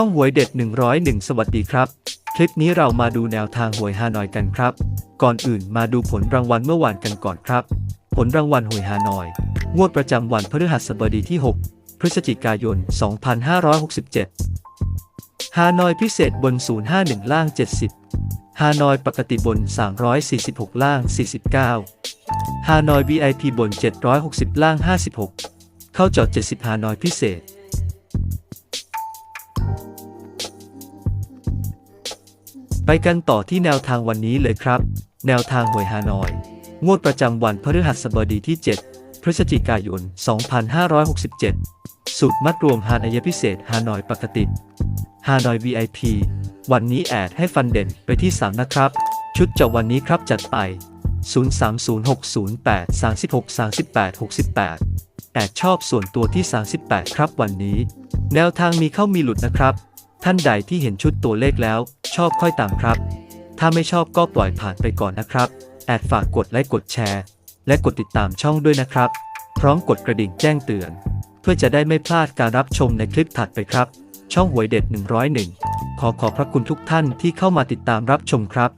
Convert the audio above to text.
ช่องหวยเด็ด 101 สวัสดีครับ คลิปนี้เรามาดูแนวทางหวยฮานอยกันครับ ก่อนอื่นมาดูผลรางวัลเมื่อวานกันก่อนครับ ผลรางวัลหวยฮานอย งวดประจำวันพฤหัสบดีที่ 6 พฤศจิกายน 2567 ฮานอยพิเศษบน 051 ล่าง 70 ฮานอยปกติบน 346 ล่าง 49 ฮานอย VIP บน 760 ล่าง 56 เข้าจอด 70 ฮานอยพิเศษ ไปกันต่อที่แนวทางวันนี้เลยครับ แนวทางหวยฮานอย งวดประจำวันพฤหัสบดีที่ 7 พฤศจิกายน 2567 สูตรมัดรวมฮานอยพิเศษฮานอยปกติฮานอย VIP วันนี้แอดให้ฟันเด่นไปที่ 3 นะครับ ชุดเจาวันนี้ครับจัดไป 030608 36 38 68 แอดชอบส่วนตัวที่ 38 ครับวันนี้ แนวทางมีเข้ามีหลุดนะครับ ท่านใดที่เห็นชุดตัวเลขแล้ว ชอบค่อยตามครับ ถ้าไม่ชอบก็ปล่อยผ่านไปก่อนนะครับแอดฝากกดไลค์กดแชร์ และกดติดตามช่องด้วยนะครับ พร้อมกดกระดิ่งแจ้งเตือน เพื่อจะได้ไม่พลาดการรับชมในคลิปถัดไปครับ ช่องหวยเด็ด 101 ขอขอบพระคุณทุกท่านที่เข้ามาติดตามรับชมครับ